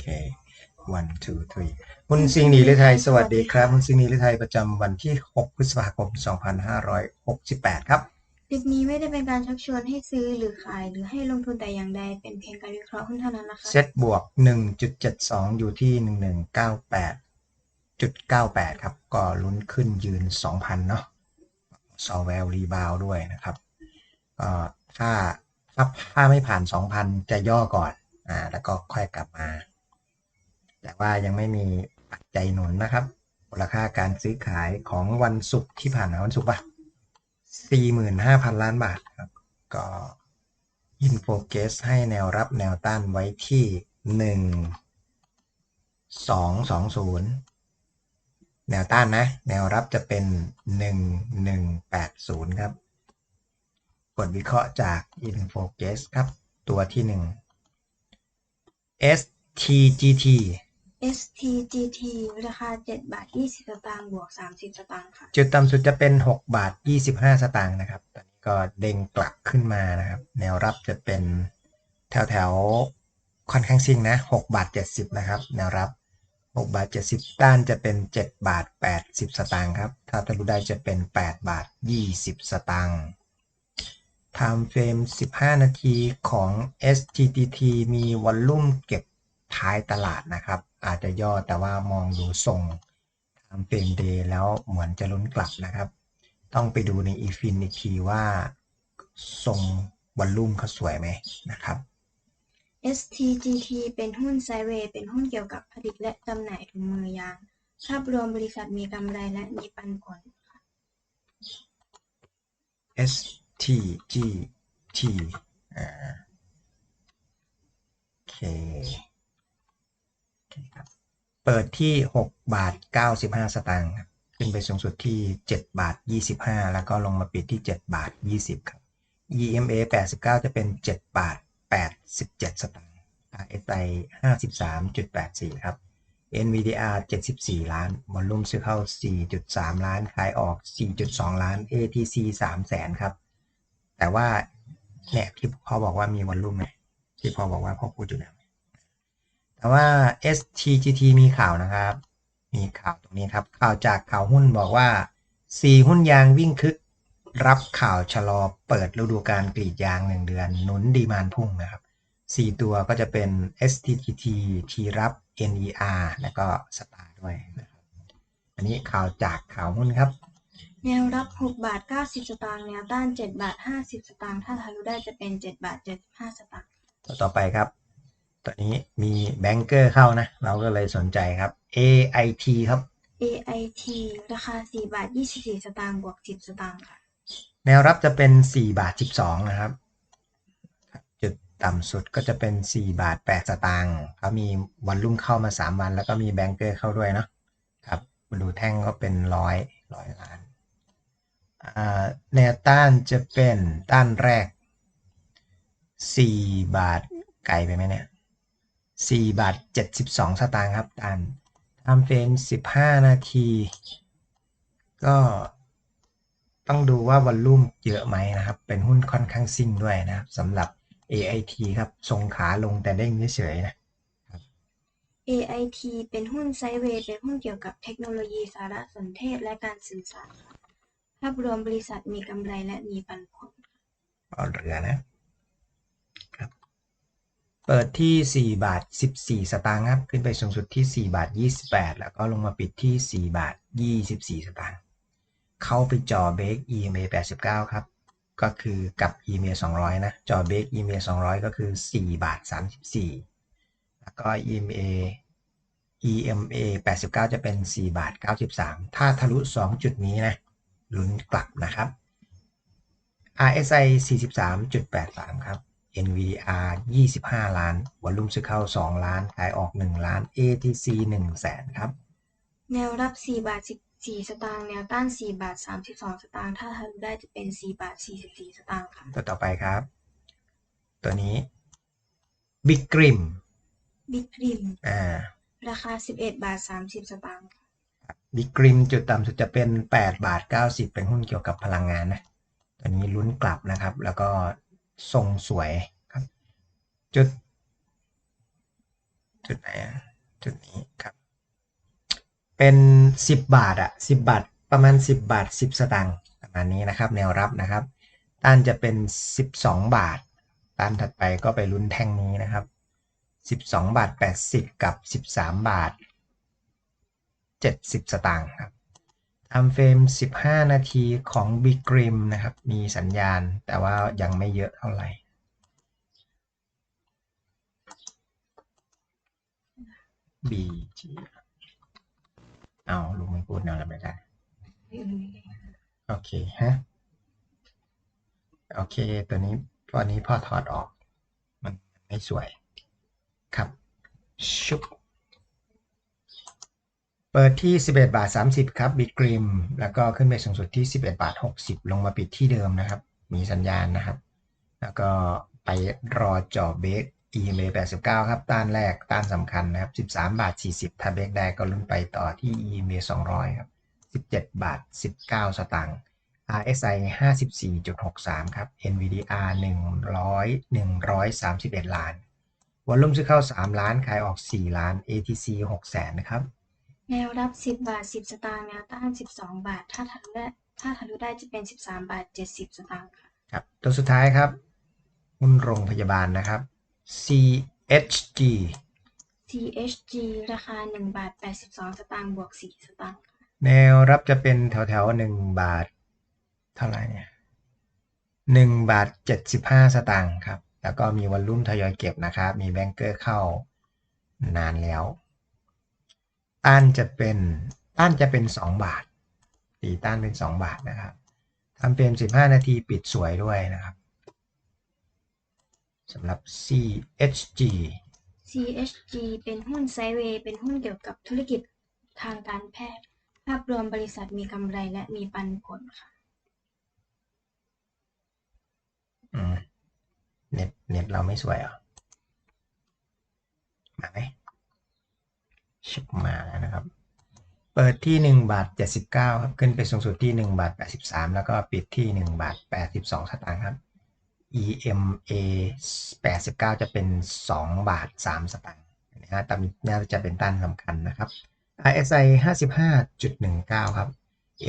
เค one two three คุณซิงหนีฤทัยสวัสดีครับ คุณซิงหนีฤทัยประจำวันที่ 6 พฤษภาคม 2568 ครับคลิปนี้ไม่ได้เป็นการชักชวนให้ซื้อหรือขายหรือให้ลงทุนแต่อย่างใด เป็นเพียงการวิเคราะห์หุ้นเท่านั้นนะคะ เซตบวก 1.72 อยู่ที่ 1198.98 ครับ ก็ลุ้นขึ้นยืน 2,000 เนาะซอแวลรีบาวด้วยนะครับก็ถ้าถ้าถ้าไม่ผ่าน 2,000 จะย่อก่อน อ่า แล้วก็ค่อยกลับมา แต่ว่ายังไม่มีปัจจัยหนุนนะครับมูลค่าการซื้อขายของวันศุกร์ที่ผ่านมาวันศุกร์ปะ45,000ล้านบาทครับ ก็อินโฟเกสให้แนวรับแนวต้านไว้ที่1 2 2 0แนวต้านนะ แนวรับจะเป็น1180ครับกดวิเคราะห์จาก InFocus ครับ ตัวที่1 STGT STGT ราคา7บาท20สตางค์บวก30สตางค์ค่ะ จุดต่ำสุดจะเป็น 6 บาท 25 สตางค์นะครับ ตอนนี้ก็เด้งกลับขึ้นมานะครับ แนวรับจะเป็นแถวแถวค่อนข้างซิ่งนะ6บาท 70 นะครับ แนวรับ 6 บาท 70 ต้านจะเป็น 7 บาท 80 สตางค์ครับ ถ้าทะลุได้จะเป็น 8 บาท 20 สตางค์ Time Frame 15 นาทีของ STTT มีวอลลุ่มเก็บ ท้ายตลาดนะครับ อาจจะย่อแต่ว่ามองดูทรงทำเป็นเดย์แล้วเหมือนจะลุ้นกลับนะครับ ต้องไปดูในอีฟินอีกทีว่าทรงวอลลุ่มเขาสวยไหมนะครับ STGT เป็นหุ้นไซด์เวย์เป็นหุ้นเกี่ยวกับผลิตและจำหน่ายถุงมือยาง ภาพรวมบริษัทมีกำไรและมีปันผลค่ะ S T G T อ่าโอเคโอเคครับ เปิดที่ 6 บาท 95 สตางค์ครับขึ้นไปสูงสุดที่ 7 บาท 25 แล้วก็ลงมาปิดที่ 7 บาท 20 ครับ EMA 89 จะเป็น 7 บาท 87 สตางค์ RSI 53.84 ครับ NVDR 74 ล้านวอลลุ่มซื้อเข้า 4.3 ล้าน ขายออก 4.2 ล้าน ATC 3แสนครับ แต่ว่าเนี่ยที่พ่อบอกว่ามีวอลลุ่มไหมที่พ่อบอกว่าพ่อพูดอยู่นะ แต่ว่า STGT มีข่าวนะครับ มีข่าวตรงนี้ครับ ข่าวจากข่าวหุ้นบอกว่า 4 หุ้นยางวิ่งคึก รับข่าวชะลอเปิดฤดูการกรีดยาง1เดือนหนุนดีมานพุ่งนะครับ 4 ตัวก็จะเป็น STGT ทีรับ NER แล้วก็สตาร์ด้วยนะครับอันนี้ข่าวจากข่าวหุ้นครับ แนวรับ 6 บาท 90 สตางค์แนวต้าน 7 บาท 50 สตางค์ถ้าทะลุได้จะเป็น 7 บาท 75 สตางค์ตัวต่อไปครับ ตอนนี้มีแบงเกอร์เข้านะ เราก็เลยสนใจครับ AIT ครับ AIT ราคา 4 บาท 24 สตางค์บวก 10 สตางค์ค่ะ แนวรับจะเป็น 4 บาท 12 นะครับ จุดต่ำสุดก็จะเป็น 4 บาท 8 สตางค์เขามีวันรุ่งเข้ามา 3 วัน แล้วก็มีแบงเกอร์เข้าด้วยเนาะครับมาดูแท่งก็เป็นร้อยร้อยล้านอ่าแนวต้านจะเป็นต้านแรก 4 บาทไกลไปไหมเนี่ย 4บาท72 สตางค์ครับต้านทำเฟรม 15 นาที ก็ต้องดูว่าวอลลุ่มเยอะไหมนะครับ เป็นหุ้นค่อนข้างซิ่งด้วยนะครับสำหรับ AIT ครับทรงขาลงแต่เด้งเฉยๆนะ AIT เป็นหุ้นไซด์เวย์เป็นหุ้นเกี่ยวกับเทคโนโลยีสารสนเทศและการสื่อสารค่ะภาพรวมบริษัทมีกำไรและมีปันผลเอาเรือนะครับ เปิดที่ 4 บาท 14 สตางค์ครับ ขึ้นไปสูงสุดที่ 4 บาท 28 แล้วก็ลงมาปิดที่ 4 บาท 24 สตางค์เข้าไปจอเบรก EMA 89 ครับ ก็คือกับ EMA 200 นะ จอเบรก EMA 200 ก็คือ 4 บาท 34 แล้วก็ EMA EMA 89 จะเป็น 4 บาท 93 ถ้าทะลุ 2 จุดนี้นะลุ้นกลับนะครับ RSI 43.83 ครับ NVDR 25 ล้าน วอลลุ่มซื้อเข้า 2 ล้าน ขายออก 1 ล้าน ATC 1แสนครับ แนวรับ 4 บาท 14 สตางค์ แนวต้าน 4 บาท 32 สตางค์ ถ้าทะลุได้จะเป็น 4 บาท 44 สตางค์ค่ะ ตัวต่อไปครับ ตัวนี้ Big Grim บิ๊กริมอ่า ราคา 11 บาท 30 สตางค์ค่ะ Big Grim จุดต่ำสุดจะเป็น 8 บาท 90 เป็นหุ้นเกี่ยวกับพลังงานนะ ตัวนี้ลุ้นกลับนะครับ แล้วก็ ทรงสวยครับ จุด จุดไหนอะจุดนี้ครับ เป็นสิบบาทอะสิบบาท ประมาณสิบบาทสิบสตางค์ประมาณนี้นะครับ แนวรับนะครับ ต้านจะเป็นสิบสองบาท ต้านถัดไปก็ไปลุ้นแท่งนี้นะครับสิบสองบาทแปดสิบกับสิบสามบาทเจ็ดสิบสตางค์ครับ ทำเฟรมสิบห้านาทีของ Big Grim นะครับ มีสัญญาณแต่ว่ายังไม่เยอะเท่าไหร่ BG เอาลุงไม่พูดแนวแล้วไม่ได้โอเคฮะโอเค ตัวนี้ตัวนี้พอถอดออก มันไม่สวยครับชุบ เปิดที่ 11 บาท 30 ครับบิ๊กริม แล้วก็ขึ้นไปสูงสุดที่ 11 บาท 60 ลงมาปิดที่เดิมนะครับ มีสัญญาณนะครับ แล้วก็ไปรอจอเบรก EMA 89 ครับต้านแรกต้านสำคัญนะครับ 13 บาท 40 ถ้าเบรกได้ก็ลุ้นไปต่อที่ EMA 200 ครับ 17 บาท 19 สตางค์ RSI 54.63 ครับ NVDR 100 131 ล้านวอลลุ่มซื้อเข้า 3 ล้านขายออก 4 ล้าน ATC 6 แสนนะครับ แนวรับ 10 บาท 10 สตางค์แนวต้าน 12 บาท ถ้าทะลุได้ถ้าทะลุได้จะเป็น 13 บาท 70 สตางค์ค่ะครับตัวสุดท้ายครับหุ้นโรงพยาบาลนะครับ CHG CHG ราคา 1 บาท 82 สตางค์บวก 4 สตางค์ค่ะแนวรับจะเป็นแถวแถวหนึ่งบาท เท่าไหร่เนี่ยหนึ่งบาทเจ็ดสิบห้าสตางค์ครับ แล้วก็มีวอลลุ่มทยอยเก็บนะครับ มีแบงเกอร์เข้านานแล้ว ต้านจะเป็นต้านจะเป็นสองบาท ตีต้านเป็นสองบาทนะครับทำเป็นสิบห้านาทีปิดสวยด้วยนะครับสำหรับ CHG CHG เป็นหุ้นไซด์เวย์เป็นหุ้นเกี่ยวกับธุรกิจทางการแพทย์ ภาพรวมบริษัทมีกำไรและมีปันผลค่ะอืมเน็ตเน็ตเราไม่สวยเหรอมาไหม ชิบมาแล้วนะครับ เปิดที่หนึ่งบาทเจ็ดสิบเก้าครับ ขึ้นไปสูงสุดที่หนึ่งบาทแปดสิบสามแล้วก็ปิดที่หนึ่งบาทแปดสิบสองสตางค์ครับ EMA แปดสิบเก้าจะเป็นสองบาทสามสตางค์นะฮะตามน่าจะเป็นต้านสำคัญนะครับ RSI ห้าสิบห้าจุดหนึ่งเก้าครับ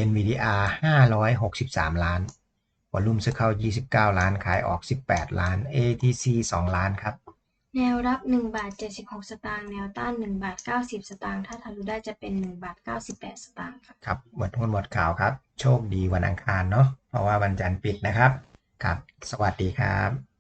NVDR ห้าร้อยหกสิบสามล้านวอลุ่มซื้อเข้า 29 ล้าน ขายออก 18 ล้าน ATC 2 ล้านครับ แนวรับ 1 บาท 76 สตางค์ แนวต้าน 1 บาท 90 สตางค์ ถ้าทะลุได้จะเป็น 1 บาท 98 สตางค์ค่ะครับ หมดหุ้นหมดข่าวครับ โชคดีวันอังคารเนาะ เพราะว่าวันจันทร์ปิดนะครับ ครับ สวัสดีครับ